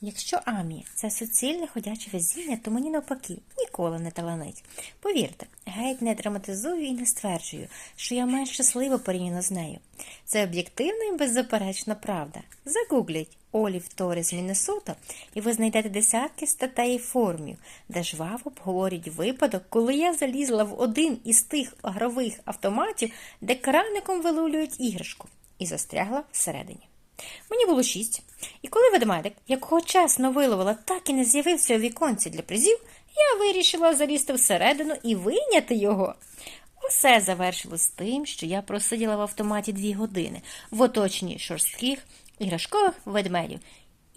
Якщо Амі це суцільне ходяче везіння, то мені навпаки ніколи не таланить. Повірте, геть не драматизую і не стверджую, що я менш щаслива порівняно з нею. Це об'єктивна і беззаперечна правда. Загугліть Олів Торіс Міннесота, і ви знайдете десятки статей і форумів, де жваво обговорюють випадок, коли я залізла в один із тих грових автоматів, де краником виловлюють іграшку, і застрягла всередині. Мені було шість, і коли ведмедик, якого чесно виловила, так і не з'явився у віконці для призів, я вирішила залізти всередину і вийняти його. Усе завершилось тим, що я просиділа в автоматі дві години в оточенні шорстких іграшкових ведмедів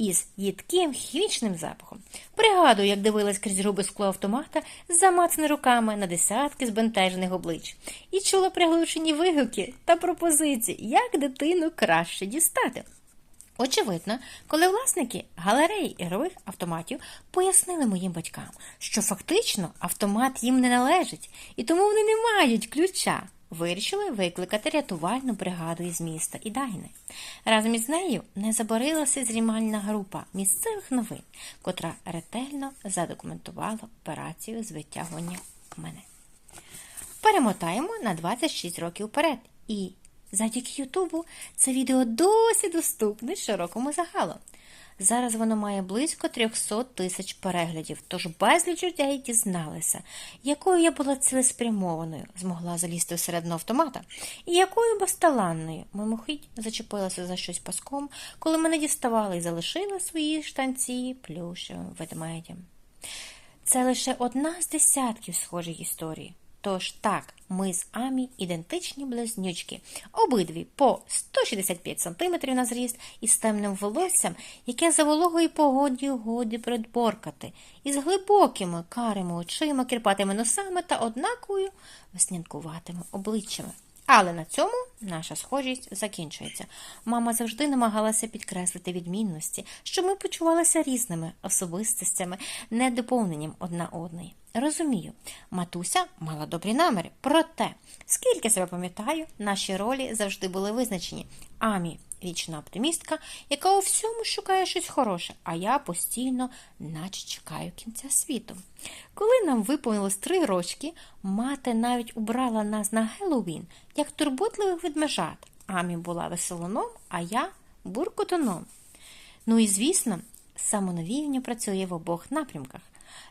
із їдким хімічним запахом. Пригадую, як дивилась крізь грубе скло автомата з замацаними руками на десятки збентежених облич, і чула приглушені вигуки та пропозиції, як дитину краще дістати. Очевидно, коли власники галереї ігрових автоматів пояснили моїм батькам, що фактично автомат їм не належить, і тому вони не мають ключа, вирішили викликати рятувальну бригаду із міста Ідайни. Разом із нею не заборилася знімальна група місцевих новин, котра ретельно задокументувала операцію з витягування мене. Перемотаємо на 26 років вперед. І завдяки Ютубу це відео досі доступне широкому загалу. Зараз воно має близько 300 тисяч переглядів, тож безліч людей дізналися, якою я була цілеспрямованою, змогла залізти всередину автомата, і якою безталанною мимохідь зачепилася за щось паском, коли мене діставали і залишила свої штанці плюшевим ведмедям. Це лише одна з десятків схожих історій. Тож так, ми з Амі ідентичні близнючки, обидві по 165 см на зріст із темним волоссям, яке за вологою погоді годі придборкати, із глибокими карими очима, кірпатими носами та однаковою веснянкуватими обличчями. Але на цьому наша схожість закінчується. Мама завжди намагалася підкреслити відмінності, що ми почувалися різними особистостями, недоповненням одна одної. Розумію, матуся мала добрі наміри, проте, скільки себе пам'ятаю, наші ролі завжди були визначені. Амі вічна оптимістка, яка у всьому шукає щось хороше, а я постійно, наче чекаю кінця світу. Коли нам виповнилось три рочки, мати навіть убрала нас на Геловін, як турботливих ведмежат. Амі була веселоном, а я буркотоном. Ну і звісно, самонавіяння працює в обох напрямках.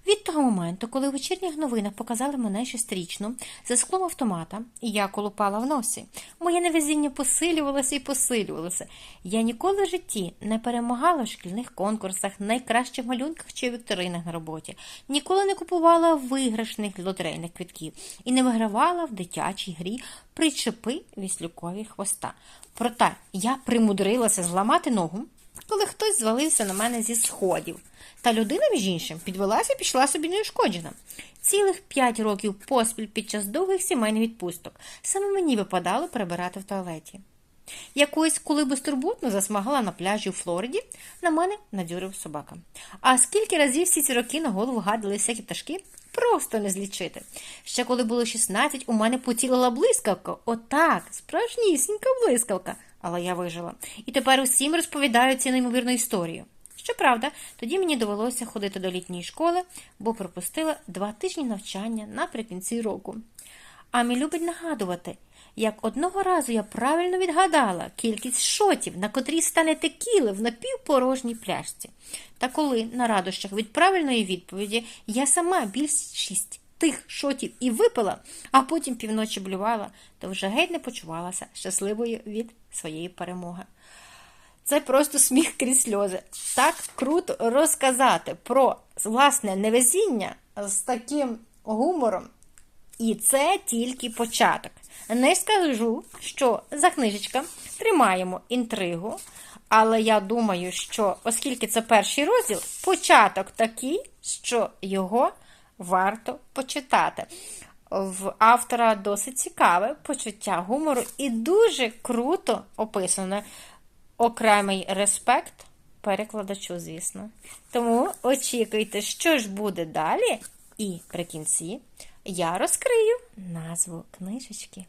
Від того моменту, коли у вечірніх новинах показали мене шестирічну за склом автомата, і я колупала в носі, моє невезіння посилювалося і посилювалося. Я ніколи в житті не перемагала в шкільних конкурсах, найкращих малюнках чи вікторинах на роботі, ніколи не купувала виграшних лотерейних квитків і не вигравала в дитячій грі причепи віслюкові хвоста. Проте я примудрилася зламати ногу, коли хтось звалився на мене зі сходів. Та людина, між іншим, підвелася і пішла собі неушкоджена. Цілих п'ять років поспіль під час довгих сімейних відпусток саме мені випадало прибирати в туалеті. Якось, коли безтурботно засмагала на пляжі у Флориді, на мене надюрив собака. А скільки разів всі ці роки на голову гадали всякі пташки, просто не злічити. Ще коли було 16, у мене поцілила блискавка. Отак, справжнісінька блискавка. Але я вижила. І тепер усім розповідаю цю неймовірну історію. Щоправда, тоді мені довелося ходити до літньої школи, бо пропустила два тижні навчання наприкінці року. Амі любить нагадувати, як одного разу я правильно відгадала кількість шотів, на котрій стане текіли в напівпорожній пляшці. Та коли на радощах від правильної відповіді я сама більшість тих шотів і випила, а потім півночі блювала, то вже геть не почувалася щасливою від своєї перемоги. Це просто сміх крізь сльози. Так круто розказати про власне невезіння з таким гумором. І це тільки початок. Не скажу, що за книжечка тримаємо інтригу, але я думаю, що оскільки це перший розділ, початок такий, що його варто почитати. В автора досить цікаве почуття гумору і дуже круто описане окремий респект перекладачу, звісно. Тому очікуйте, що ж буде далі, і при кінці я розкрию назву книжечки.